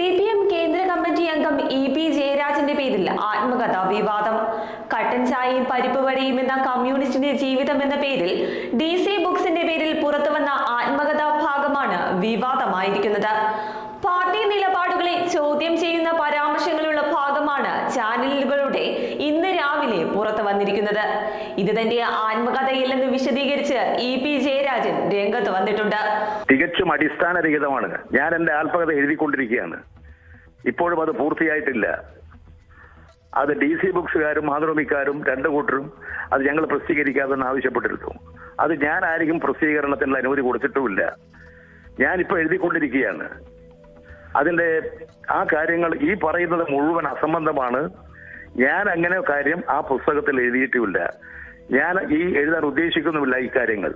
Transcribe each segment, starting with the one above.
C P M കേന്ദ്ര committee അംഗം E P ജയരാജന്റെ പേരിൽ ആത്മകഥ വിവാദം കട്ടൻ ചായയും പരിപ്പ് വടയും എന്ന കമ്മ്യൂണിസ്റ്റിന്റെ ജീവിതം എന്ന പേരിൽ ഡി സി ബുക്സിന്റെ പേരിൽ പുറത്തുവന്ന ആത്മകഥാ ഭാഗമാണ് വിവാദമായിരിക്കുന്നത്. പാർട്ടി നിലപാടുകളെ ചോദ്യം ചെയ്യുന്ന പരാമർശങ്ങളുള്ള ഭാഗമാണ് ചാനലുകളുടെ ഇന്ന് രാവിലെ പുറത്തു വന്നിരിക്കുന്നത്. ഇത് തന്റെ ആത്മകഥയില്ലെന്ന് വിശദീകരിച്ച് ഇ പി ജയരാജൻ രംഗത്ത് വന്നിട്ടുണ്ട്. തികച്ചും അടിസ്ഥാനരഹിതമാണ്. ഞാൻ എന്റെ ആത്മകഥ എഴുതിക്കൊണ്ടിരിക്കുകയാണ്. ഇപ്പോഴും അത് പൂർത്തിയായിട്ടില്ല. അത് ഡി സി ബുക്സുകാരും മാതൃഭൂമിക്കാരും രണ്ടു കൂട്ടരും അത് ഞങ്ങൾ പ്രസിദ്ധീകരിക്കാതെന്ന് ആവശ്യപ്പെട്ടിരുന്നു. അത് ഞാൻ ആരെയും പ്രസിദ്ധീകരണത്തിനുള്ള അനുമതി കൊടുത്തിട്ടുമില്ല. ഞാനിപ്പോൾ എഴുതിക്കൊണ്ടിരിക്കുകയാണ്. അതിന്റെ ആ കാര്യങ്ങൾ ഈ പറയുന്നത് മുഴുവൻ അസംബന്ധമാണ്. ഞാൻ അങ്ങനെ കാര്യം ആ പുസ്തകത്തിൽ എഴുതിയിട്ടുമില്ല ഞാൻ ഈ എഴുതാൻ ഉദ്ദേശിക്കുന്നുമില്ല ഈ കാര്യങ്ങൾ.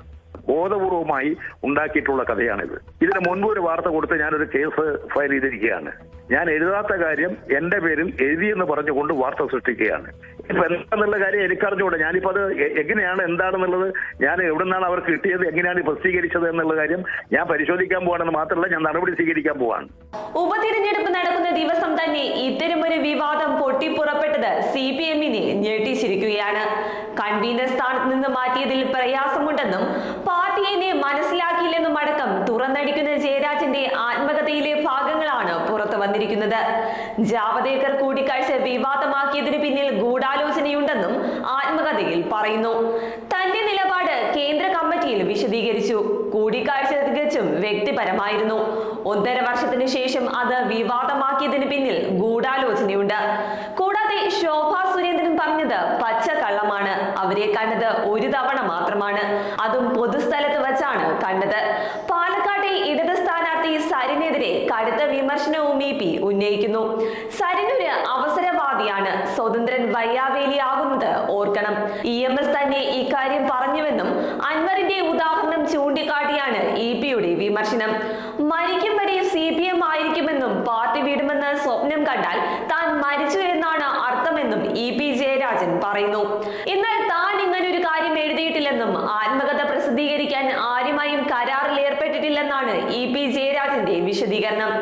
ബോധപൂർവമായി ഉണ്ടാക്കിയിട്ടുള്ള കഥയാണിത്. ഇതിന് മുൻപ് ഒരു വാർത്ത കൊടുത്ത് ഞാനൊരു കേസ് ഫയൽ ചെയ്തിരിക്കുകയാണ്. ഞാൻ എഴുതാത്ത കാര്യം എന്റെ പേരിൽ എഴുതി എന്ന് പറഞ്ഞുകൊണ്ട് വാർത്ത സൃഷ്ടിക്കുകയാണ്. ഇപ്പൊ എന്താണെന്നുള്ള കാര്യം എനിക്കറിഞ്ഞുകൂടെ. ഞാനിപ്പോ അത് എങ്ങനെയാണ് എന്താണെന്നുള്ളത് ഞാൻ എവിടെ നിന്നാണ് അവർക്ക് കിട്ടിയത് എങ്ങനെയാണ് പ്രസിദ്ധീകരിച്ചത് എന്നുള്ള കാര്യം ഞാൻ പരിശോധിക്കാൻ പോവാണെന്ന് മാത്രമല്ല ഞാൻ നടപടി സ്വീകരിക്കാൻ പോവാണ്. ഉപതിരഞ്ഞെടുപ്പ് നടക്കുന്ന ദിവസം തന്നെ ഇത്തരമൊരു വിവാദം പൊട്ടിപ്പുറപ്പെട്ടത് സി പി എമ്മിനെ ഞെട്ടിച്ചിരിക്കുകയാണ്. കൺവീനർ സ്ഥാനത്ത് നിന്ന് മാറ്റിയതിൽ പ്രയാസമുണ്ടെന്നും പാർട്ടിയെ മനസ്സിലാക്കിയില്ലെന്നും അടക്കം തുറന്നടിക്കുന്ന ജയരാജന്റെ ഭാഗങ്ങളാണ് വന്നിരിക്കുന്നത്. ജാവദേക്കർ കൂടിക്കാഴ്ച വിവാദമാക്കിയതിന് പിന്നിൽ ഗൂഢാലോചനയുണ്ടെന്നും ആത്മകഥയിൽ പറയുന്നു. തന്റെ നിലപാട് കേന്ദ്ര കമ്മിറ്റിയിൽ വിശദീകരിച്ചു. കൂടിക്കാഴ്ച തികച്ചും വ്യക്തിപരമായിരുന്നു. ഒന്നര വർഷത്തിന് ശേഷം അത് വിവാദമാക്കിയതിന് പിന്നിൽ ഗൂഢാലോചനയുണ്ട്. കൂടാതെ ശോഭാ സുരേന്ദ്രൻ പറഞ്ഞത് പച്ച കള്ളമാണ് അവരെ കണ്ടത് ഒരു തവണ മാത്രമാണ്. അതും പൊതുസ്ഥലത്ത് വച്ചാണ് കണ്ടത്. പാലക്കാട്ടെ ഇടത് സ്ഥാനാർത്ഥി സരിനെതിരെ കടുത്ത വിമർശനവും ഇ പി ഉന്നയിക്കുന്നു. സരിനൊരു അവസരവാദിയാണ്. സ്വതന്ത്രൻ വയ്യാവേലിയാകുന്നത് ഓർക്കണം. ഇ എം എസ് തന്നെ ഇക്കാര്യം പറഞ്ഞുവെന്നും അൻവറിന്റെ ഉദാഹരണം ചൂണ്ടിക്കാട്ടിയാണ് ഇ പിയുടെ വിമർശനം. മരിക്കും വരെ സി പി എം ആയിരിക്കുമെന്നും പാർട്ടി വിടുമെന്ന് സ്വപ്നം കണ്ടാൽ താൻ മരിച്ചു എന്നാണ് അർത്ഥമെന്നും ഇ പി ജയരാജൻ പറയുന്നു. എന്നാൽ താൻ ഇങ്ങനെ ഒരു കാര്യം എഴുതിയിട്ടില്ലെന്നും ആത്മകഥ പ്രസിദ്ധീകരിക്കാൻ ആരുമായും കരാറിൽ ഏർപ്പെട്ടിട്ടില്ലെന്നാണ് ഇ പി ജയരാജന്റെ വിശദീകരണം.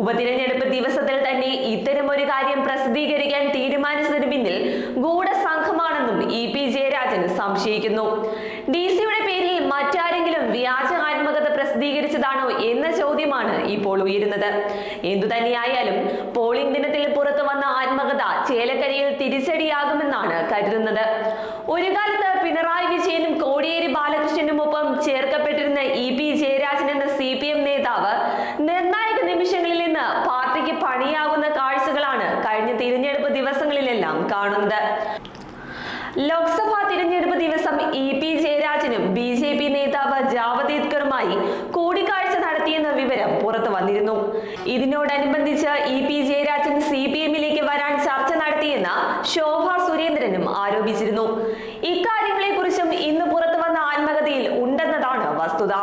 ഉപതിരഞ്ഞെടുപ്പ് ദിവസത്തിൽ തന്നെ ഇത്തരം ഒരു കാര്യം പ്രസിദ്ധീകരിക്കാൻ തീരുമാനിച്ചതിന് പിന്നിൽ ഗൂഢസംഘമാണെന്നും ഇ പി ജയരാജൻ സംശയിക്കുന്നു. ഡി സിയുടെ പേരിൽ മറ്റാരെങ്കിലും വ്യാജ ആത്മകഥ പ്രസിദ്ധീകരിച്ചതാണോ എന്ന ചോദ്യമാണ് ഇപ്പോൾ ഉയരുന്നത്. എന്തു തന്നെയായാലും പോളിംഗ് ദിനത്തിൽ പുറത്തു വന്ന ആത്മകഥ ചേലക്കരയിൽ തിരിച്ചടിയാകുമെന്നാണ് കരുതുന്നത്. ഒരു കാലത്ത് പിണറായി വിജയനും കോടിയേരി ബാലകൃഷ്ണനും ഒപ്പം ചേർക്കപ്പെട്ടിരുന്ന ഇ പി ജയരാജൻ എന്ന സി പി എം നേതാവ് നിർണായക നിമിഷങ്ങളിൽ നിന്ന് പാർട്ടിക്ക് പണിയാകുന്ന കാഴ്ചകളാണ് കഴിഞ്ഞ തിരഞ്ഞെടുപ്പ് ദിവസങ്ങളിലെല്ലാം കാണുന്നത്. ലോക്സഭാ തിരഞ്ഞെടുപ്പ് ദിവസം ഇ പി ജയരാജനും ബി ജെ പി നേതാവ് ജാവദേക്കറുമായി കൂടിക്കാഴ്ച നടത്തിയെന്ന വിവരം പുറത്തു വന്നിരുന്നു. ഇതിനോടനുബന്ധിച്ച് E P Jayarajan C P എമ്മിലേക്ക് വരാൻ ചർച്ച എന്ന് ശോഭ സുരേന്ദ്രനും ആരോപിച്ചിരുന്നു. ഇക്കാര്യങ്ങളെക്കുറിച്ചും ഇന്ന് പുറത്തു വന്ന ആത്മകഥയിൽ ഉണ്ടെന്നതാണ് വസ്തുത.